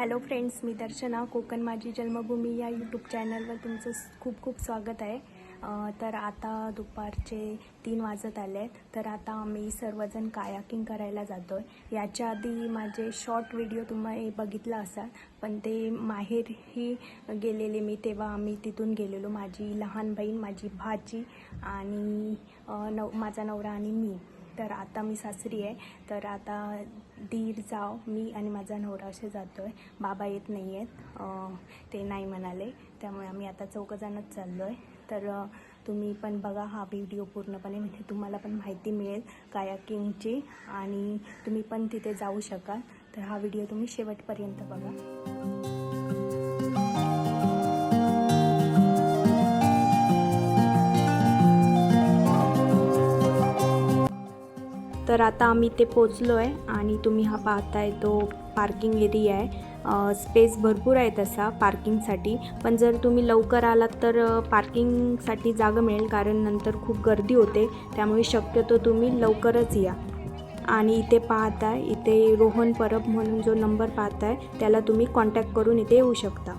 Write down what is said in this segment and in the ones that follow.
Hello friends मी दर्शना कोकण माझी जन्मभूमी या यूट्यूब चॅनलवर तुमचं खूप खूप स्वागत आहे. तर आता दुपारचे तीन वाजत आले आहेत तर आता आम्ही सर्वजण कायाकिंग करायला जातो आहे याच्या आधी माझे शॉर्ट व्हिडिओ तुम्ही बघितला असाल पण ते माहेरही गेलेले मी तेव्हा आम्ही तिथून गेलेलो. माझी लहान बहीण माझी भाची आणि नव माझा नवरा आणि मी. तर आता मी सासरी आहे. तर आता दीर जाव मी आणि माझा नवरा असे जातो आहे बाबा येत नाही आहेत ते नाही म्हणाले. त्यामुळे आम्ही आता चौघजणच चाललो आहे तर तुम्ही पण बघा हा व्हिडिओ पूर्णपणे. म्हणजे तुम्हाला पण माहिती मिळेल कायाकिंगची आणि तुम्ही पण तिथे जाऊ शकाल. तर हा व्हिडिओ तुम्ही शेवटपर्यंत बघा. तर आता आम्ही ते पोचलो आहे आणि तुम्ही हा पाहताय तो पार्किंग एरिया आहे. स्पेस भरपूर आहे तसा पार्किंगसाठी पण जर तुम्ही लवकर आलात तर पार्किंगसाठी जागा मिळेल कारण नंतर खूप गर्दी होते. त्यामुळे शक्यतो तुम्ही लवकरच या. आणि इथे पाहताय इथे रोहन परब म्हणून जो नंबर पाहताय त्याला तुम्ही कॉन्टॅक्ट करून इथे येऊ शकता.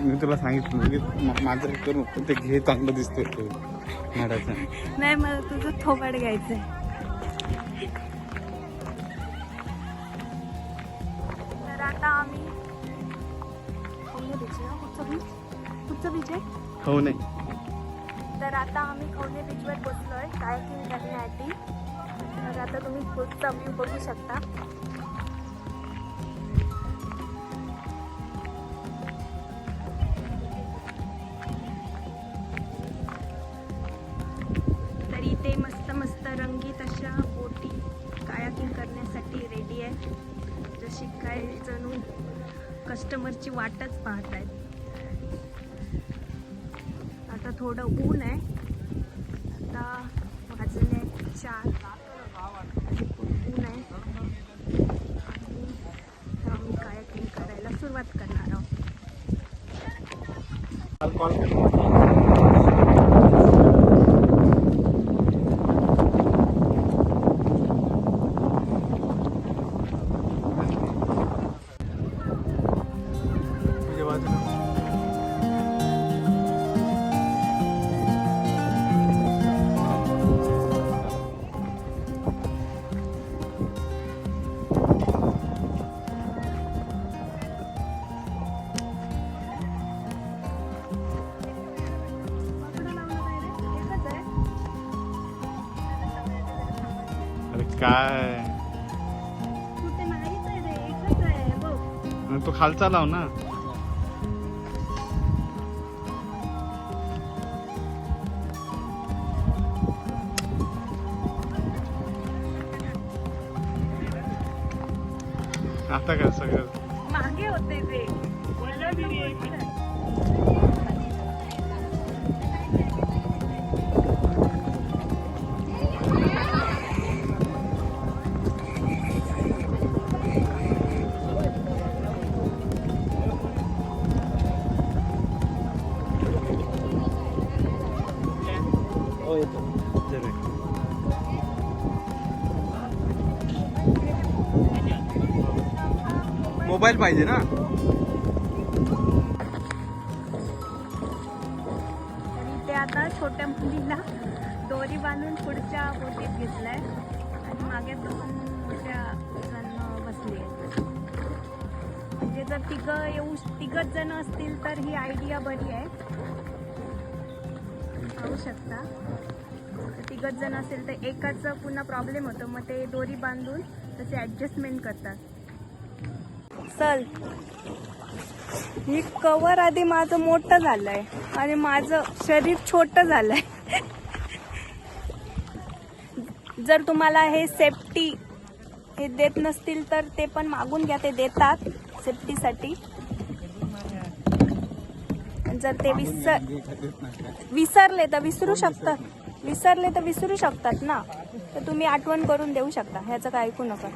मी तुला सांगितलं की मा- माझं करू पण ते घे चांगलं दिसतोय तो झाडाचं नाही मला तुझं थोबाड घ्यायचं तर आता आम्ही कुठचं बीच? कुठचं बीच आहे? हो नाही. तर आता आम्ही खवणे बीचवर बसलो आहे कायाकिंग करण्यासाठी तर आता तुम्ही पुढचा व्ह्यू बघू शकता. मस्त मस्त रंगीत अशा बोटी कायाकिंग करण्यासाठी रेडी आहे. जशी काय जणू कस्टमरची वाटच पाहत आहेत आता थोडं ऊन आहे. आता वाजले चार. ऊन आहे. आणि आम्ही कायाकिंग करायला सुरुवात करणार आहोत. काय? कुठे नाहीच आहे रे एकच आहे बघ मग खालचा लाव ना. आता काय सगळं? मागे होते ते. हो येतो. मोबाईल पाहिजे ना? तर आता छोट्या मुलीला दोरी बांधून पुढच्या बोटीत घेतलाय. आणि मागे दोन मोठ्या बसली आहे. म्हणजे जर तिघं येऊ तिघच जण असतील तर ही आयडिया बरी आहे. पाहू शकता. तर तिघच जण असेल तर एकाच पुन्हा प्रॉब्लेम होतो. मग ते दोरी बांधून तसे ॲडजस्टमेंट करतात. चल. ही कवर आधी माझं मोठं झालंय आणि माझं शरीर छोटं झालंय. जर तुम्हाला हे सेफ्टी हे देत नसतील तर ते पण मागून घ्या. ते देतात सेफ्टीसाठी जर ते विसर विसरले तर विसरू शकतात. विसरले तर विसरू शकतात ना. तर तुम्ही आठवण करून देऊ शकता. ह्याचं काय ऐकू नका.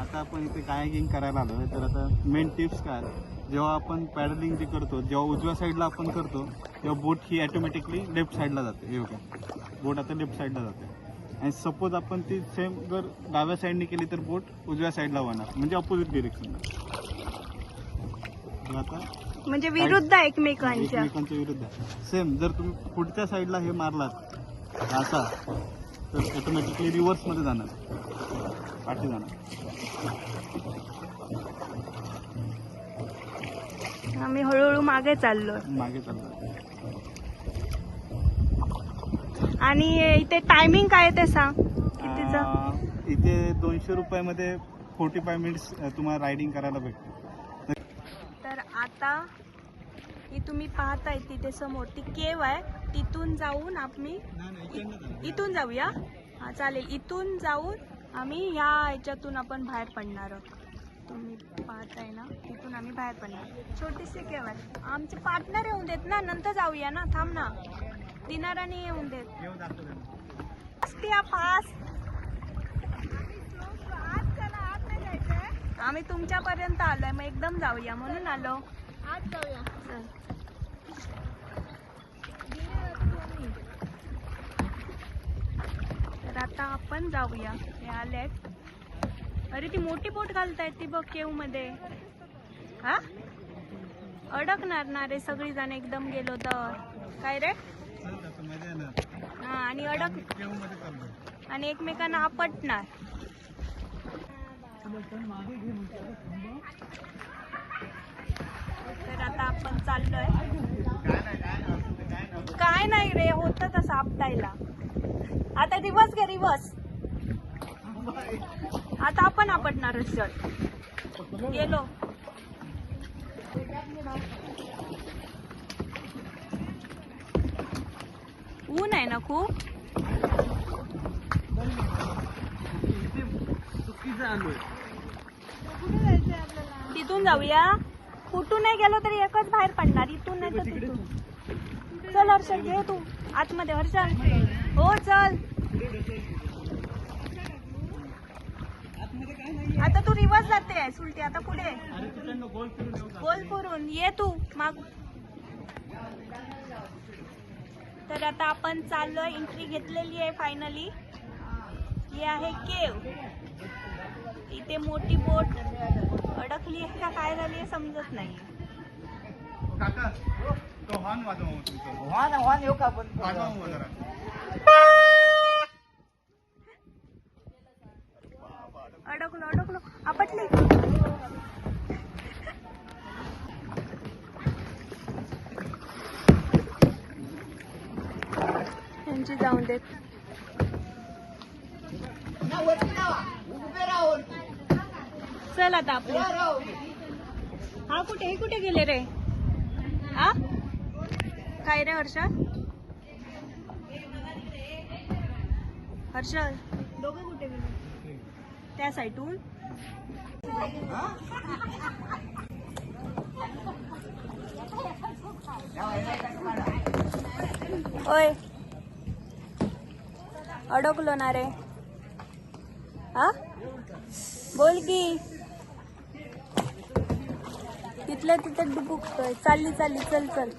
आता आपण इथे कायाकिंग करायला आलो तर आता मेन टिप्स काय? जेव्हा आपण पॅडलिंग जे करतो जेव्हा उजव्या साईडला आपण करतो तेव्हा बोट ही ॲटोमॅटिकली लेफ्ट साईडला जाते. योगा बोट आता लेफ्ट साईडला जाते. आणि सपोज आपण ती सेम जर डाव्या साईडने केली तर बोट उजव्या साईडला होणार म्हणजे अपोजिट डिरेक्शनला आता म्हणजे विरुद्ध एकमेकांच्या. एकमेकांच्या विरुद्ध. सेम जर तुम्ही पुढच्या साईडला हे मारलात असा तर ऑटोमॅटिकली रिव्हर्समध्ये जाणार. पाठी जाणार. आम्ही हळूहळू मागे चाललोय. मागे चालणार आणि इथे टायमिंग काय आहे ते सांग. कितीचं? इथे दोनशे रुपयामध्ये फोर्टी फाय मिनिट्स तुम्हाला रायडिंग करायला भेटते. आता ही तुम्ही पाहताय तिथे समोर ती केव आहे. तिथून जाऊन आम्ही इथून जाऊया. हा चालेल. इथून जाऊन आम्ही ह्या ह्याच्यातून आपण बाहेर पडणार आहोत. तुम्ही पाहताय ना तिथून आम्ही बाहेर पडणार. छोटीशी केव आहे. आमचे पार्टनर येऊन देत ना नंतर जाऊया ना थांब ना. दिनाराने येऊन देत. फास्ट आम्ही तुमच्यापर्यंत आलोय मग एकदम जाऊया म्हणून आलो. चल. तर आता आपण जाऊया. हे आलेत. अरे ती मोठी बोट घालतायत ती बघ केवमध्ये हा? अडकणार ना रे सगळी जण एकदम गेलो तर. काय रे? हा आणि अडक आणि एकमेकांना आपटणार. तर आता आपण चाललोय. काय नाही रे होत तसं आपटायला. आता दिवस घे दिवस. आता आपण आपटणार चल गेलो. ऊन आहे ना खूप? तिथून जाऊया? कुठून नाही गेलो तरी एकच बाहेर पडणार इथून नाही तर तिथून. चल हर्षल घे तू. आतमध्ये हर्षल हो चल. आता तू रिवर्स जाते सुलटी. आता पुढे. गोल करून ये तू माग. तर आता आपण चाललोय. एंट्री घेतलेली आहे फायनली ही आहे केव. इथे मोठी बोट अडकली आहे का काय झाली आहे समजत नाही. काका तो हॉर्न वाजवा मग तुमचा. वाहन वाहन येऊ का आपण? वाजवा मग जरा. अडकलो अडकलो. आपटली. यांची जाऊन देत. चल आता आपले. हा कुठे हे कुठे गेले रे? हा? काय रे हर्षल हर्षल दोघं कुठे गेले? त्या साईटून ओय. अडकलो ना रे. हा? बोल की. तिथल्या तिथे डुबुकतोय चालली चालली चल चल.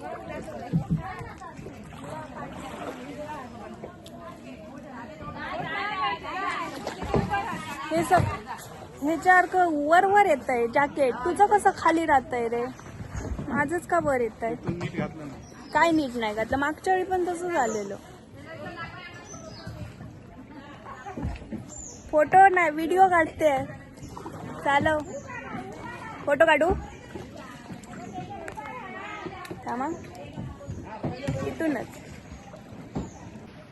हे सब ह्याच्यासारखं वर वर येत आहे जॅकेट तुझं कसं खाली राहत आहे रे? माझंच का वर येत आहे काय नीट नाही घातलं? मागच्या वेळी पण तसं झालेलं. फोटो नाही व्हिडिओ काढते. चालव. फोटो काढू? थांबा इथूनच.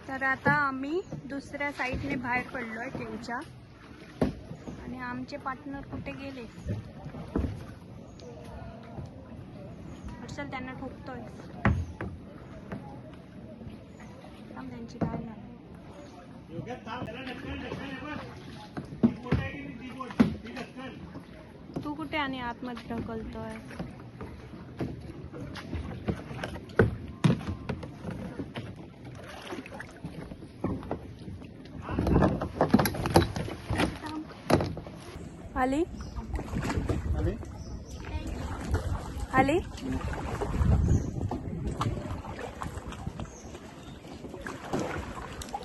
तर आता आम्ही दुसऱ्या साईडने बाहेर पडलो आहे केवच्या आणि आमचे पार्टनर कुठे गेले? हर्षल त्यांना ठोकतोय. त्यांची काय नाही. तू कुठे आणि आतमध्ये ढकलतोय? आली आले आली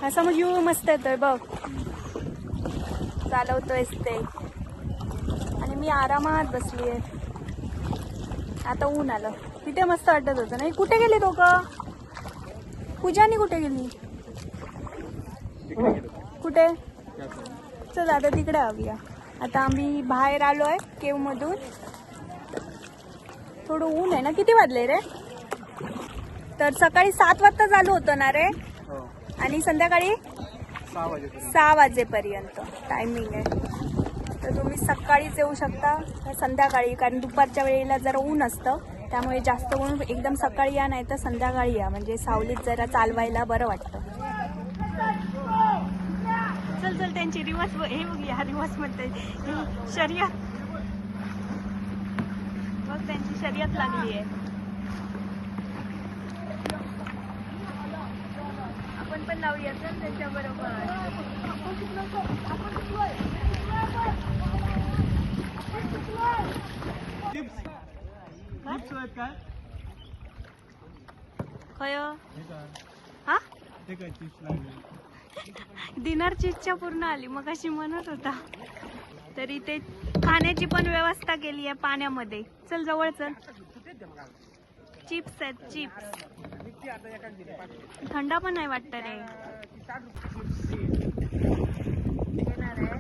असा मग यू मस्त येतोय बघ चालवतोयस ते आणि मी आरामात बसली आहे आता ऊन आलं. तिथे मस्त वाटत होतं नाही? कुठे गेली दोघ? पूजानी कुठे गेली? कुठे. चल आता तिकडे हवीया आता आम्ही बाहेर आलो आहे केव मधून थोडं ऊन आहे ना किती वाजले रे? तर सकाळी सात वाजता चालू होतं ना रे? हो. आणि संध्याकाळी? सहा वाजेपर्यंत. टायमिंग आहे. तर तुम्ही सकाळीच येऊ शकता संध्याकाळी? कारण दुपारच्या वेळेला जरा ऊन असतं त्यामुळे जास्त ऊन एकदम सकाळी या नाही तर संध्याकाळी या. म्हणजे सावलीत जरा चालवायला बरं वाटतं. चल चल त्यांची रिवर्स हे बघूया रिवर्स म्हणते शर्यत. बघ त्यांची शर्यत लागली आहे. आपण पण लावूया चल त्यांच्या काय खय? हे डिनरची इच्छा पूर्ण आली. मग अशी म्हणत होता. तर इथे खाण्याची पण व्यवस्था केली आहे पाण्यामध्ये. चल जवळ चल. चिप्स आहेत चिप्स. थंड पण नाही वाटत रे. येणार आहे.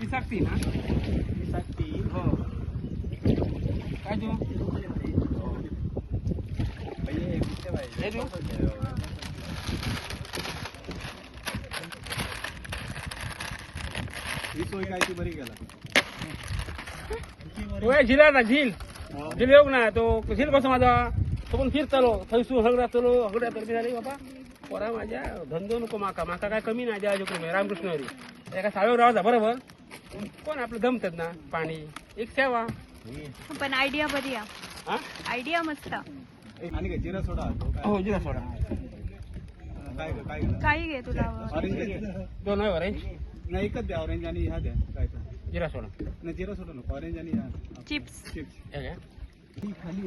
विसाकती ना? साठी हो. काय देऊ देऊ ही सोय काय ती बरी केला तो आहे झिलाचा झील. झील येऊ ना तो झील कसं माझा. तो पण फिरतलो थैसू हगडा चलो. हगड्या तर झाली बाबा. पोरा माझ्या धंदो नको माका. माका काय कमी नाही द्या जोकडे. रामकृष्ण हरी. एका साळेवर राहायचा बरोबर? कोण आपलं जमतात ना पाणी? एक सेवा. पण आयडिया बरी हा? आयडिया मस्त. आणि काय जिरा सोडा हो जिरा सोडा. काय ग, काय काही घे तुला. ऑरेंज दोन आहे ऑरेंज नाही एकच द्या ऑरेंज आणि ह्या द्या. काय जिरा सोडा. नाही जिरा सोडा नको ऑरेंज आणि ह्या. चिप्स चिप्स हे घ्या.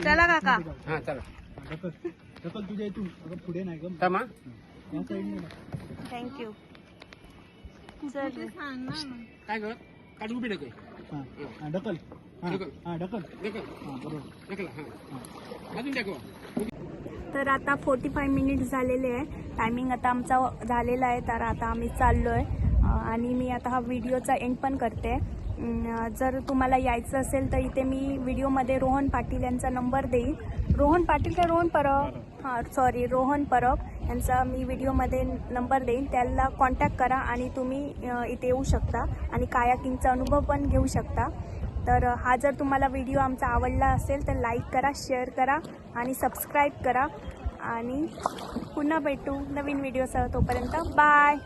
चला काका. हा चला. ढकल तुझ्या इथून. अगं पुढे नाही ग. तमा थँक्यू चल. काय कर काजू उभी ढकल. हा हा, ढकल. हा. हा हा हा. तर आता फोर्टी फाय मिनिट झालेले आहे. टायमिंग आता आमचा झालेला आहे तर आता आम्ही चाललो आहे आणि मी आता हा व्हिडिओचा एंड पण करते. जर तुम्हाला यायचं असेल तर इथे मी व्हिडिओमध्ये रोहन पाटील यांचा नंबर देईन. रोहन पाटील का रोहन परब? हां सॉरी रोहन परब यांचा मी व्हिडिओमध्ये नंबर देईन. त्याला कॉन्टॅक्ट करा आणि तुम्ही इथे येऊ शकता. आणि कायाकिंगचा अनुभव पण घेऊ शकता. तर हा जर तुम्हाला व्हिडिओ आमचा आवडला असेल तर लाईक करा शेअर करा आणि सबस्क्राईब करा. आणि पुन्हा भेटू नवीन व्हिडिओसह तोपर्यंत. बाय!